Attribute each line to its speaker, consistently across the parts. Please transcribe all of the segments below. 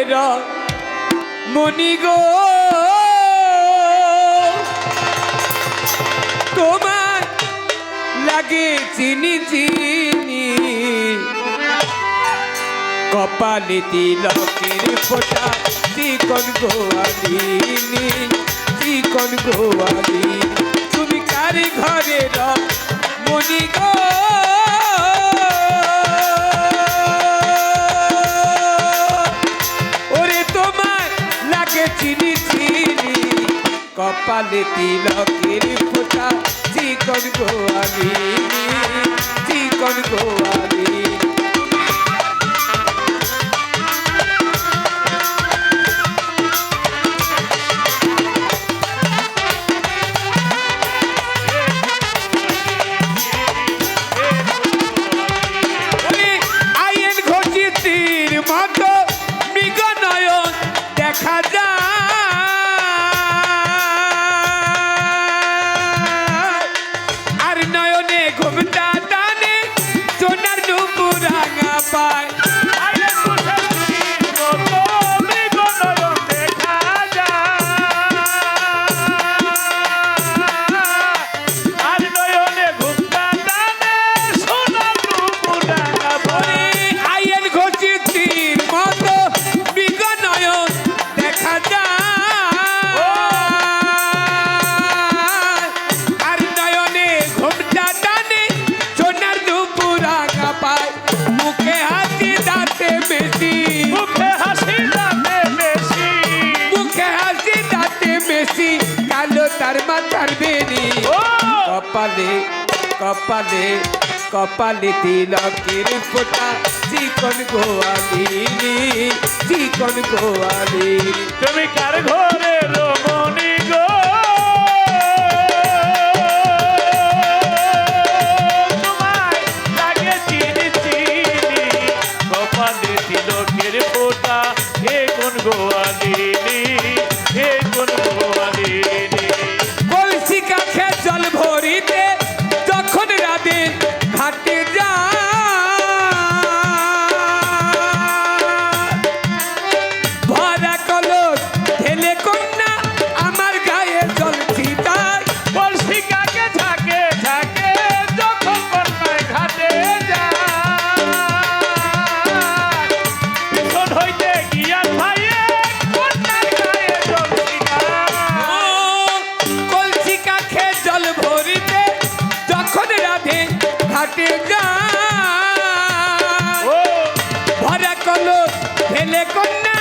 Speaker 1: মেরা মনি গো। তোমার লাগে চিনি চিনি। কপালে তিলকের ফোটা, চিকন গোয়ালিনি, চিকন গোয়ালি তুমি কারি ঘরে মনি গো? চিনি চিনি কপালে তিলকের ফোটা চিকন গোয়ালি চিকন গোয়ালি। side. ছাড়বেনি কপালে কপালে কপালে তিলকের ফোটা চিকন গোয়ালিনি চিকন গোয়ালি
Speaker 2: তুমি কার ঘরে
Speaker 1: রোগ মাটি গা ভরা কলস ফেলে কন্যা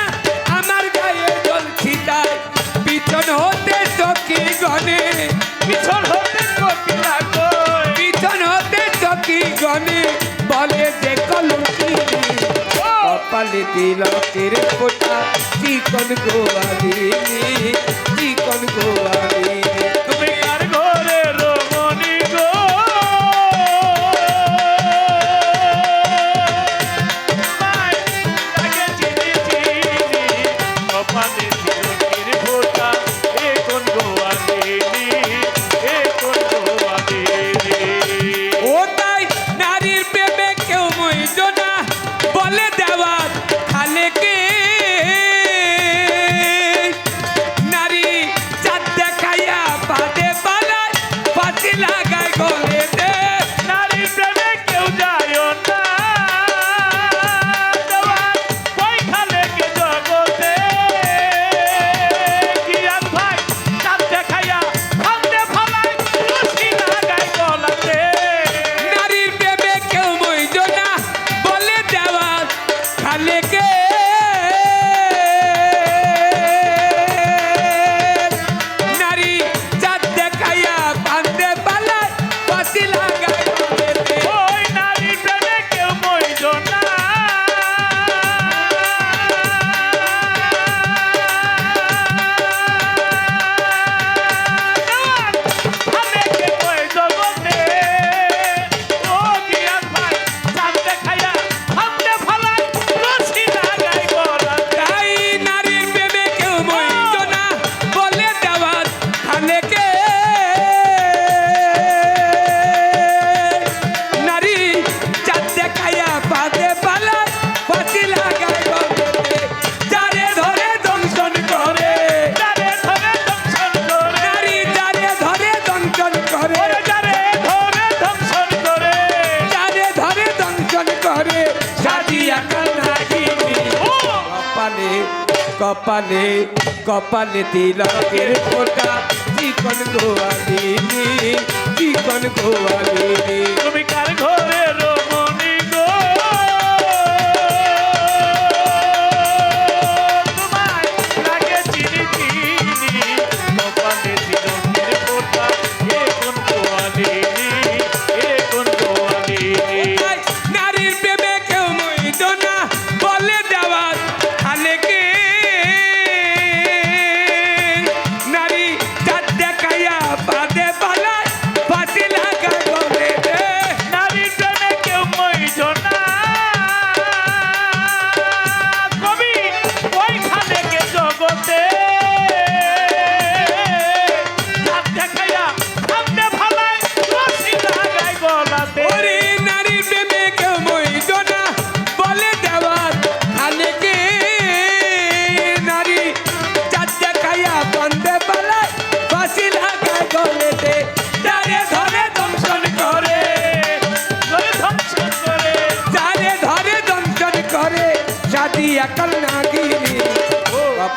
Speaker 1: আমার গায়ে জল ছিটায়।
Speaker 2: পিছন
Speaker 1: হতে চকি গনে।
Speaker 2: পিছন হতে চকি
Speaker 1: পিছন হতে চকি গনে। বলে যে কলসি কপালে দিল তেরে ফোটা চিকন গোয়ালিনী চিকন
Speaker 2: গোয়া কপালে
Speaker 1: কপালে কপালে তিলকের ফোটা। চিকন গোয়ালিনী চিকন গোয়ালিনী।
Speaker 2: তুমি কার ঘরে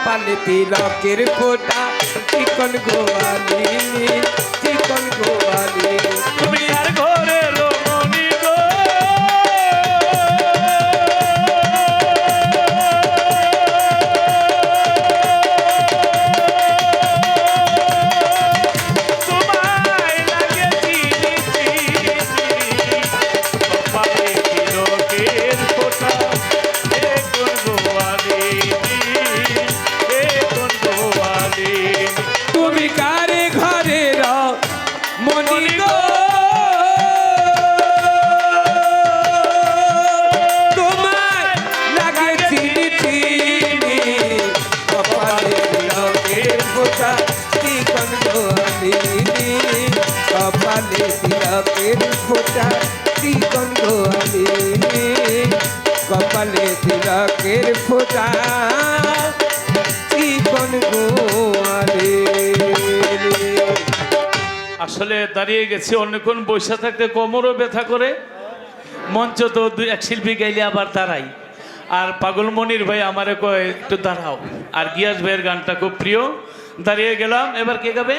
Speaker 2: কপালে তিলকের ফোটা
Speaker 1: চিকন গোয়ালিনী চিকন গোয়ালিনী। চিকন কপালে তিলকের ফোটা গোয়ালিনী
Speaker 2: আসলে দাঁড়িয়ে গেছি অনেকক্ষণ বসে থাকতে কোমরও ব্যথা করে। মঞ্চ তো দুই এক শিল্পী গাইলে আবার দাঁড়াই। আর পাগলমণির ভাই আমারে কয়, একটু দাঁড়াও। আর গিয়াস ভাইয়ের গানটা খুব প্রিয়। দাঁড়িয়ে গেলাম। এবার কে গাবে?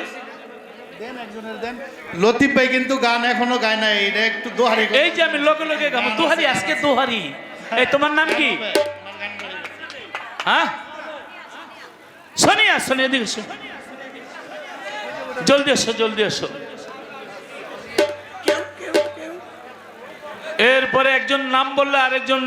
Speaker 3: লতিফ ভাই কিন্তু গান এখনও গায় নাই এটা একটু দোহারি
Speaker 2: এই যে আমি লগে লগে গাবো দুহারি আজকে দুহারি। এই তোমার নাম কি? হ্যাঁ? সোনিয়া সোনিয়া দিকে। জলদি এসো জলদি এসো। এরপরে একজন নাম বললে আরেকজন